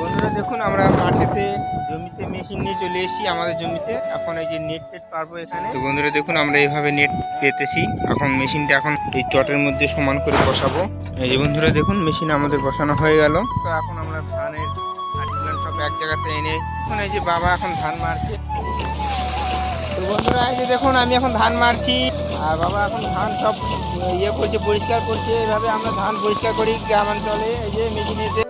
বন্ধুরা দেখুন আমরা মাঠেতে জমিতে মেশিন নিয়ে চলে এসেছি আমাদের জমিতে। এখন এই যে নেট টেট পারব এখানে। তো বন্ধুরা দেখুন আমরা এইভাবে নেট পেতেছি। এখন মেশিনটা এখন এই চটের মধ্যে সমান করে বসাবো। এই যে বন্ধুরা দেখুন মেশিন আমাদের বসানো হয়ে গেল। তো এখন আমরা ধানের আটিগুলো সব এক জায়গাতে এনে এখন এই যে বাবা এখন ধান মারছে। তো বন্ধুরা এই যে দেখুন আমি এখন ধান মারছি। আর বাবা এখন ধান সব ইয়ে করছে পরিষ্কার করছে। এভাবে আমরা ধান পরিষ্কার করি গ্রামাঞ্চলে এই যে মেশিনেতে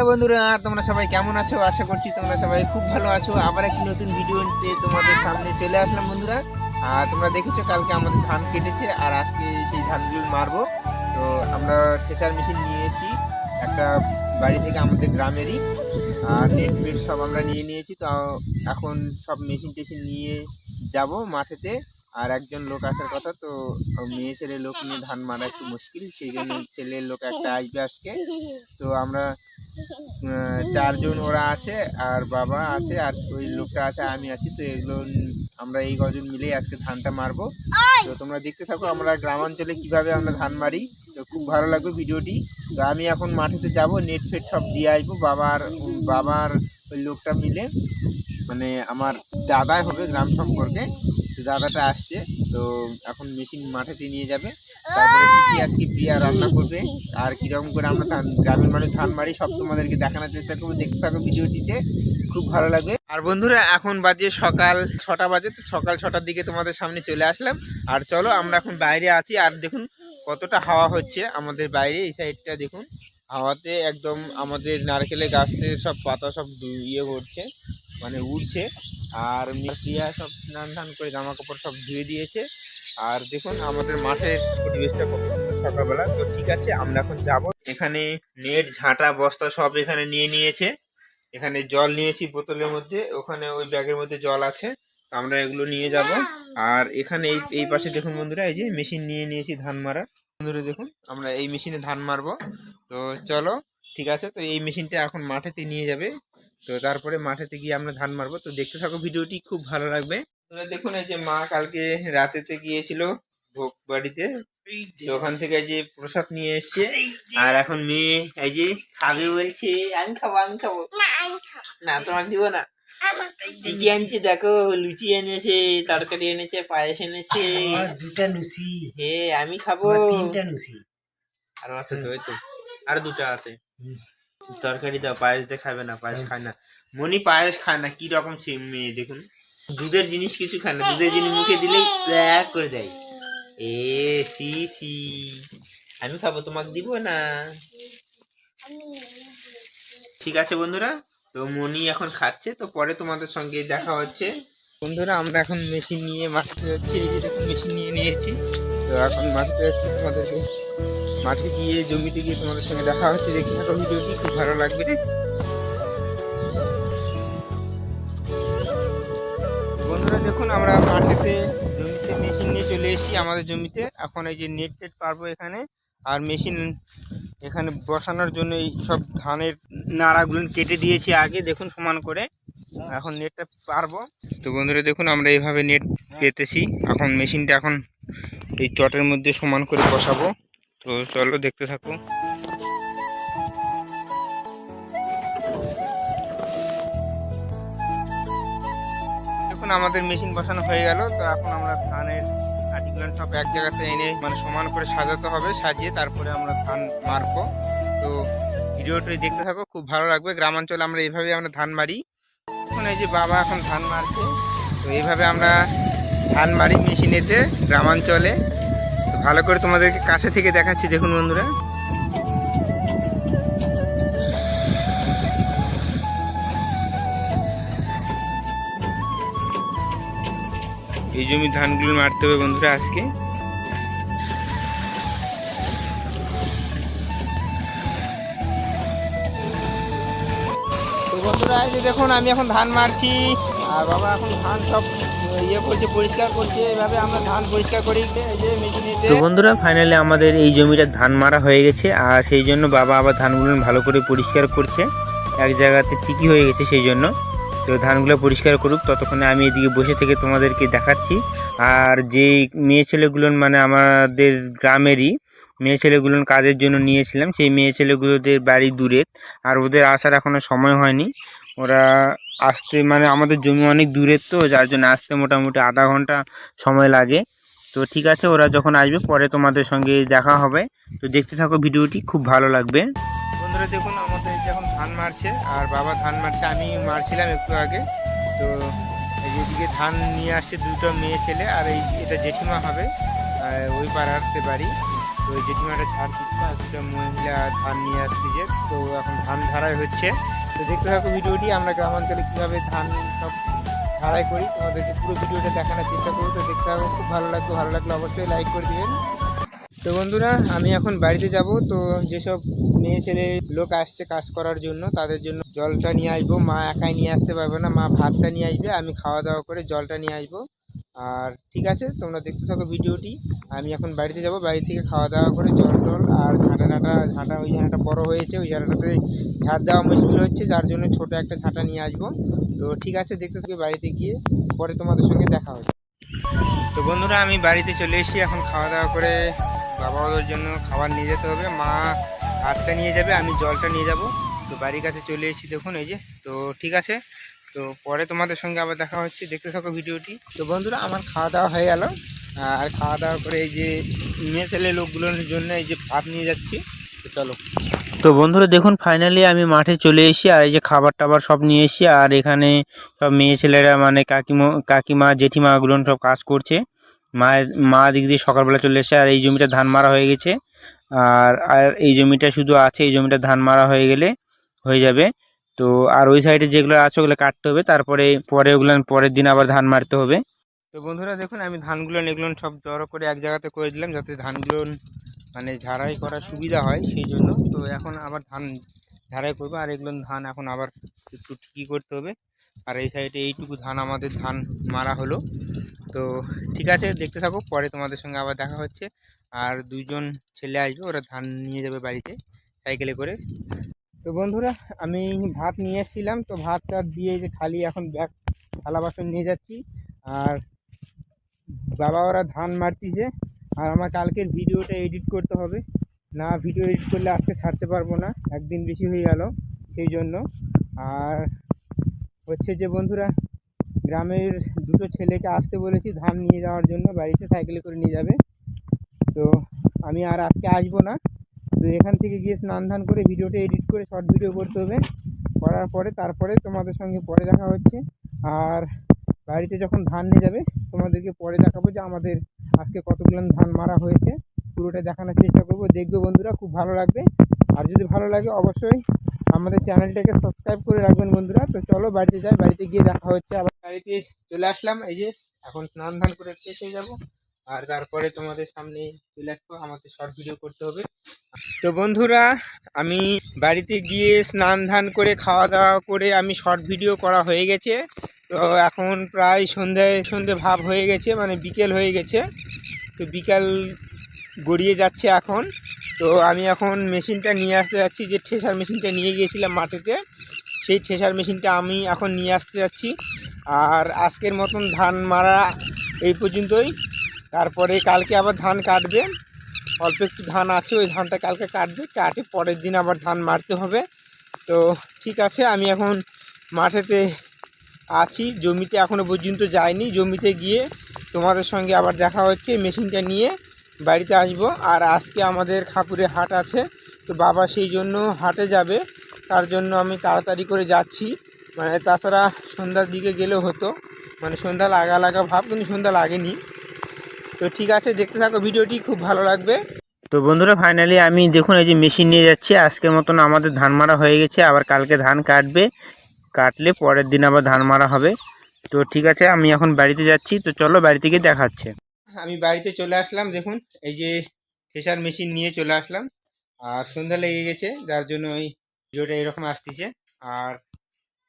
হ্যালো বন্ধুরা, তোমরা সবাই কেমন আছো? আশা করছি তোমরা সবাই খুব ভালো আছো। আবার একটি নতুন ভিডিওতে তোমাদের সামনে চলে আসলাম বন্ধুরা। আর তোমরা দেখেছ কালকে আমাদের ধান কেটেছে, আর আজকে সেই ধানগুলো মারবো। তো আমরা ঠেসার মেশিন নিয়ে এসেছি, একটা বাড়ি থেকে আমাদের গ্রামেরই। আর নেট ফেট সব আমরা নিয়ে নিয়েছি, তো এখন সব মেশিন টেশিন নিয়ে যাব মাঠেতে। আর একজন লোক আসার কথা, তো মেয়ে ছেলে লোক নিয়ে ধান মারা একটু মুশকিল, সেই জন্য ছেলের লোক একটা আসবে আজকে। তো আমরা চারজন ওরা আছে আর বাবা আছে আর ওই লোকটা আছে আমি আছি তো এগুলো আমরা এই কজন মিলেই আজকে ধানটা মারবো। তো তোমরা দেখতে থাকো আমরা গ্রামাঞ্চলে কীভাবে আমরা ধান মারি তো খুব ভালো লাগবে ভিডিওটি। তো আমি এখন মাঠেতে যাব নেট ফেট সব দিয়ে আসব বাবার বাবার ওই লোকটা মিলে মানে আমার দাদাই হবে গ্রাম সম্পর্কে তো দাদাটা আসছে। তো এখন মেশিন মাঠেতে নিয়ে যাবে। তারপরে কি আজকে প্রিয়া রান্না করবে, আর কীরকম করে আমরা ধান, গ্রামের মানুষ ধান মারি সব তোমাদেরকে দেখানোর চেষ্টা করব। দেখতে থাকো ভিডিওটিতে, খুব ভালো লাগবে। আর বন্ধুরা, এখন বাজে সকাল ছটা বাজে, তো সকাল ছটার দিকে তোমাদের সামনে চলে আসলাম। আর চলো, আমরা এখন বাইরে আছি, আর দেখুন কতটা হাওয়া হচ্ছে আমাদের বাইরে, এই সাইডটা দেখুন। হাওয়াতে একদম আমাদের নারকেলের গাছতে সব পাতা সব ইয়ে করছে মানে উড়ছে। আর প্রিয়া সব স্নান ধান করে জামা কাপড় সব ধুয়ে দিয়েছে। আর দেখুন, আমাদের মাঠের পরিবেশটা কত সকালবেলা। তো ঠিক আছে, আমরা এখন যাব। এখানে নেট, ঝাঁটা, বস্তা সব এখানে নিয়ে নিয়েছে। এখানে জল নিয়েছি বোতলের মধ্যে। ওখানে ওই ব্যাগের মধ্যে জল আছে। আমরা এগুলো নিয়ে যাব। আর এখানে এই এই পাশে দেখুন বন্ধুরা, এই যে মেশিন নিয়ে নিয়েছি ধান মারা। বন্ধুরা দেখুন, আমরা এই মেশিনে ধান মারবো। তো চলো, ঠিক আছে, তো এই মেশিনটা এখন মাঠেতে নিয়ে যাবে। তো তারপরে মাঠেতে গিয়ে আমরা ধান মারবো। তো দেখতে থাকো ভিডিওটি খুব ভালো লাগবে। তোমরা দেখুন এই যে মা কালকে রাতেতে গিয়েছিল ভোগ বাড়িতে। ওখান থেকে যে প্রসাদ নিয়ে এসছে। আর এখন মেয়ে এই যে খাবে বলছে আমি খাব আমি খাব। না তোমাকে দিব না। কি কি আনছে দেখো লুচি এনেছে তরকারি এনেছে পায়েস এনেছে। দুটা লুচি। হে আমি খাব। তিনটা লুচি। আরও আছে তো তো। আর দুটো আছে। তরকারি দাও পায়েস দিয়ে খাবে না, পায়েস খায় না। মনি পায়েস খায় না, কি রকম মেয়ে দেখুন। দুধের জিনিস কিছু খায় না, দুধের জিনিস মুখে দিলেই প্যাক করে দেয়। এ, সি সি। আমি খাব, তোমাকে দিব না। ঠিক আছে বন্ধুরা, তো মনি এখন খাচ্ছে, তো পরে তোমাদের সঙ্গে দেখা হচ্ছে। বন্ধুরা, আমরা এখন মেশিন নিয়ে মাঠে যাচ্ছি, এই যে দেখুন, মেশিন নিয়ে নিয়েছি। তো এখন মাঠে যাচ্ছি তোমাদেরকে। মাঠে গিয়ে, জমিতে গিয়ে তোমাদের সঙ্গে দেখা হচ্ছে, দেখি থাকো ভিডিওটি খুব ভালো লাগবে। বন্ধুরা, দেখুন, আমরা মাঠেতে জমিতে মেশিন নিয়ে চলে এসেছি, আমাদের জমিতে। এখন এই যে নেট টেট পারব এখানে, আর মেশিন এখানে বসানোর জন্য এই সব ধানের নাড়াগুলো কেটে দিয়েছি আগে, দেখুন, সমান করে। এখন নেটটা পারব। তো বন্ধুরা, দেখুন, আমরা এইভাবে নেট পেতেছি। এখন মেশিনটা এখন এই চটের মধ্যে সমান করে বসাবো। তো চলো দেখতে থাকো। দেখুন, আমাদের মেশিন বসানো হয়ে গেল। তো এখন আমরা ধানের আর্টিকুলার সব এক জায়গাতে এনে মানে সমান করে সাজাতে হবে, সাজিয়ে তারপরে আমরা ধান মারবো। তো ভিডিওটি দেখতে থাকো, খুব ভালো লাগবে। গ্রামাঞ্চলে আমরা এইভাবে আমরা ধান মারি। এখন এই যে বাবা এখন ধান মারছে, তো এইভাবে আমরা ধান মারি মেশিনেতে গ্রামাঞ্চলে। ভালো করে তোমাদেরকে কাছে থেকে দেখাচ্ছি, দেখুন বন্ধুরা। এই জমি ধানগুলো মারতে হবে বন্ধুরা আজকে। তো বন্ধুরা দেখুন, আমি এখন ধান মারছি। আর বাবা, এখন ধান সব ইয়ে তো বন্ধুরা ফাইনালি আমাদের এই জমিটা ধান মারা হয়ে গেছে, আর সেই জন্য বাবা আবার ধানগুলো ভালো করে পরিষ্কার করছে। এক জায়গাতে ঠিকই হয়ে গেছে সেই জন্য। তো তো ধানগুলো পরিষ্কার করুক, ততক্ষণে আমি এদিকে বসে থেকে তোমাদেরকে দেখাচ্ছি। আর যে মেয়ে ছেলেগুলো মানে আমাদের গ্রামেরই মেয়ে ছেলেগুলো কাজের জন্য নিয়েছিলাম, সেই মেয়ে ছেলেগুলোদের বাড়ি দূরে। আর ওদের আসার এখনও সময় হয়নি। ওরা আসতে মানে আমাদের জমি অনেক দূরের তো, যার জন্য আসতে মোটামুটি আধা ঘণ্টা সময় লাগে। তো ঠিক আছে, ওরা যখন আসবে, পরে তোমাদের সঙ্গে দেখা হবে। তো দেখতে থাকো ভিডিওটি, খুব ভালো লাগবে। বন্ধুরা দেখুন, আমাদের যখন ধান মারছে, আর বাবা ধান মারছে, আমি মারছিলাম একটু আগে। তো এই যেদিকে ধান নিয়ে আসছে দুটো মেয়ে ছেলে, আর এই এটা জেঠিমা হবে ওই পাড়াতে বাড়ি। ওই জেঠিমাটা ঝাড় আর সেটা মহিলা ধান নিয়ে আসছে যে, তো এখন ধান ঝাড়াই হচ্ছে। তো দেখতে থাকো ভিডিওটি, আমরা গ্রামাঞ্চলে কীভাবে ধান সব ঝাড়াই করি, তোমাদেরকে পুরো ভিডিওটা দেখানোর চেষ্টা করব। তো দেখতে থাকো, খুব ভালো লাগবে ভালো লাগলে অবশ্যই লাইক করে দিবেন। তো বন্ধুরা, আমি এখন বাড়িতে যাব, তো যেসব মেয়ে ছেলে লোক আসছে কাজ করার জন্য, তাদের জন্য জলটা নিয়ে আসব। মা একাই নিয়ে আসতে পারবে না, মা ভাতটা নিয়ে আসবে, আমি খাওয়া দাওয়া করে জলটা নিয়ে আসব। আর ঠিক আছে, তোমরা দেখতে থাকো ভিডিওটি। আমি এখন বাড়িতে যাব, বাড়ি থেকে খাওয়া দাওয়া করে জল টল আর ঝাঁটা নাটা ঝাঁটা, ওই ঝাঁটাটা বড় হয়েছে, ওই ঝাঁটাটাতে ঝাঁট দেওয়া মুশকিল হচ্ছে, যার জন্য ছোট একটা ঝাঁটা নিয়ে আসব। তো ঠিক আছে, দেখতে থাকো বাড়িতে গিয়ে, পরে তোমাদের সঙ্গে দেখা হবে। তো বন্ধুরা, আমি বাড়িতে চলে এসেছি, এখন খাওয়া দাওয়া করে বাবা ওদের জন্য খাবার নিয়ে যেতে হবে। মা ভাতটা নিয়ে যাবে, আমি জলটা নিয়ে যাব। তো বাড়ির কাছে চলে এসেছি, দেখুন এই যে। তো ঠিক আছে তো পরে তোমাদের সঙ্গে আবার দেখা হচ্ছে। দেখতে থাকো ভিডিওটি। তো বন্ধুরা আমার খাওয়া দাওয়া হয়ে গেল। আর খাওয়া দাওয়া করে এই যে মেয়ে ছেলে লোকগুলোর জন্য এই যে ভাত নিয়ে যাচ্ছি। তো চলো। তো বন্ধুরা দেখুন ফাইনালি আমি মাঠে চলে এসি আর এই যে খাবার টাবার সব নিয়ে এসি আর এখানে সব মেয়ে ছেলেরা মানে কাকিমা কাকিমা জেঠিমাগুলো সব কাজ করছে। মায়ের মা দিক দিয়ে সকালবেলা চলে এসেছে আর এই জমিটা ধান মারা হয়ে গেছে। আর আর এই জমিটা শুধু আছে এই জমিটা ধান মারা হয়ে গেলে হয়ে যাবে। তো আর ওই সাইডে যেগুলো আছে ওগুলো কাটতে হবে। তারপরে পরে ওগুলো পরের দিন আবার ধান মারতে হবে। তো বন্ধুরা দেখুন, আমি ধানগুলো এগুলো সব জড়ো করে এক জায়গাতে করে দিলাম যাতে ধানগুলো মানে ঝাড়াই করার সুবিধা হয় সেই জন্য। তো এখন আবার ধান ঝাড়াই করব। আর এগুলো ধান এখন আবার একটু ঠিকই করতে হবে। আর এই সাইডে এইটুকু ধান আমাদের ধান মারা হলো। তো ঠিক আছে, দেখতে থাকো। পরে তোমাদের সঙ্গে আবার দেখা হচ্ছে। আর দুইজন ছেলে আসবে, ওরা ধান নিয়ে যাবে বাড়িতে সাইকেলে করে। তো বন্ধুরা, আমি ভাত নিয়ে এসেছিলাম। তো ভাতটা দিয়ে যে খালি এখন ব্যাগ থালা বাসন নিয়ে যাচ্ছি। আর বাবা ওরা ধান মারতিছে। আর আমার কালকের ভিডিওটা এডিট করতে হবে। না, ভিডিও এডিট করলে আজকে ছাড়তে পারব না। একদিন বেশি হয়ে গেল সেই জন্য। আর হচ্ছে যে বন্ধুরা, গ্রামের দুটো ছেলেকে আসতে বলেছি ধান নিয়ে যাওয়ার জন্য। বাড়িতে সাইকেলে করে নিয়ে যাবে। তো আমি আর আজকে আসব না। তো এখান থেকে গিয়ে স্নান ধান করে ভিডিওটা এডিট করে শর্ট ভিডিও করতে হবে। করার পরে তারপরে তোমাদের সঙ্গে পরে দেখা হচ্ছে। আর বাড়িতে যখন ধান নিয়ে যাবে, তোমাদেরকে পরে দেখাবো যে আমাদের আজকে কতগুলো ধান মারা হয়েছে। পুরোটা দেখানোর চেষ্টা করব। দেখবে বন্ধুরা, খুব ভালো লাগবে। আর যদি ভালো লাগে, অবশ্যই আমাদের চ্যানেলটাকে সাবস্ক্রাইব করে রাখবেন বন্ধুরা। তো চলো বাড়িতে যাই, বাড়িতে গিয়ে দেখা হচ্ছে। আবার বাড়িতে চলে আসলাম। এই যে, এখন স্নান ধান করে ফ্রেশ হয়ে যাব। আর তারপরে তোমাদের সামনে চলে আসব, আমাদের শর্ট ভিডিও করতে হবে। তো বন্ধুরা, আমি বাড়িতে গিয়ে স্নান ধান করে, খাওয়া দাওয়া করে আমি শর্ট ভিডিও করা হয়ে গেছে। তো এখন প্রায় সন্ধে সন্ধে ভাব হয়ে গেছে মানে বিকেল হয়ে গেছে। তো বিকাল গড়িয়ে যাচ্ছে এখন। তো আমি এখন মেশিনটা নিয়ে আসতে যাচ্ছি, যে ঠেসার মেশিনটা নিয়ে গিয়েছিলাম মাঠেতে। সেই ঠেসার মেশিনটা আমি এখন নিয়ে আসতে যাচ্ছি। আর আজকের মতন ধান মারা এই পর্যন্তই। তারপরে কালকে আবার ধান কাটবে। অল্প একটু ধান আছে, ওই ধানটা কালকে কাটবে। কাটে পরের দিন আবার ধান মারতে হবে। তো ঠিক আছে, আমি এখন মাঠেতে আছি। জমিতে এখনও পর্যন্ত যাইনি। জমিতে গিয়ে তোমাদের সঙ্গে আবার দেখা হচ্ছে, মেশিনটা নিয়ে বাড়িতে আসব। আর আজকে আমাদের খাপুরে হাট আছে, তো বাবা সেই জন্য হাটে যাবে। তার জন্য আমি তাড়াতাড়ি করে যাচ্ছি। মানে তাছাড়া সন্ধ্যার দিকে গেলেও হতো। মানে সন্ধ্যা লাগা লাগা ভাব, কিন্তু সন্ধ্যা লাগেনি। তো ঠিক আছে দেখতে থাকো ভিডিওটি খুব ভালো লাগবে। তো বন্ধুরা ফাইনালি আমি দেখুন এই যে মেশিন নিয়ে যাচ্ছি আজকের মতন আমাদের ধান মারা হয়ে গেছে আবার কালকে ধান কাটবে কাটলে পরের দিন আবার ধান মারা হবে। তো ঠিক আছে আমি এখন বাড়িতে যাচ্ছি তো চলো বাড়িতে গিয়ে দেখাচ্ছে। আমি বাড়িতে চলে আসলাম দেখুন এই যে প্রেশার মেশিন নিয়ে চলে আসলাম আর সন্ধ্যা লেগে গেছে যার জন্য ওই ভিডিওটা এরকম আসতেছে। আর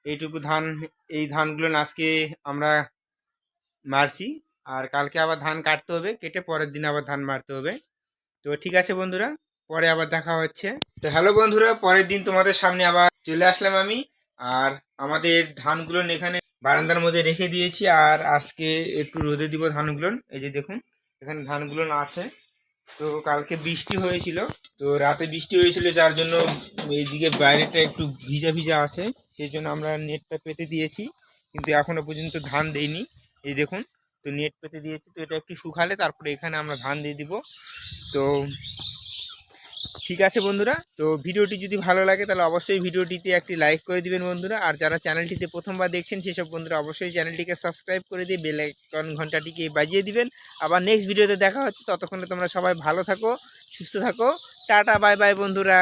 এইটুকু ধান এই ধানগুলো আজকে আমরা মারছি আর কালকে আবার ধান কাটতে হবে, কেটে পরের দিন আবার ধান মারতে হবে। তো ঠিক আছে বন্ধুরা, পরে আবার দেখা হচ্ছে। তো হ্যালো বন্ধুরা, পরের দিন তোমাদের সামনে আবার চলে আসলাম আমি। আর আমাদের ধানগুলো এখানে বারান্দার মধ্যে রেখে দিয়েছি। আর আজকে একটু রোদে দিব ধানগুলো। এই যে দেখুন, এখানে ধানগুলো আছে। তো কালকে বৃষ্টি হয়েছিল, তো রাতে বৃষ্টি হয়েছিল, যার জন্য এইদিকে বাইরেটা একটু ভিজা ভিজা আছে। সেই জন্য আমরা নেটটা পেতে দিয়েছি, কিন্তু এখনও পর্যন্ত ধান দেইনি। এই দেখুন তো নেট পেতে দিয়েছি, তো এটা একটু শুকালে তারপরে এখানে আমরা ধান দিয়ে দিব। তো ঠিক আছে বন্ধুরা, তো ভিডিওটি যদি ভালো লাগে তাহলে অবশ্যই ভিডিওটিতে একটি লাইক করে দিবেন বন্ধুরা। আর যারা চ্যানেলটিতে প্রথমবার দেখছেন সেসব বন্ধুরা অবশ্যই চ্যানেলটিকে সাবস্ক্রাইব করে দিয়ে বেল আইকন ঘন্টাটিকে বাজিয়ে দিবেন। আবার নেক্সট ভিডিওতে দেখা হচ্ছে, ততক্ষণে তোমরা সবাই ভালো থাকো, সুস্থ থাকো। টাটা বাই বাই বন্ধুরা।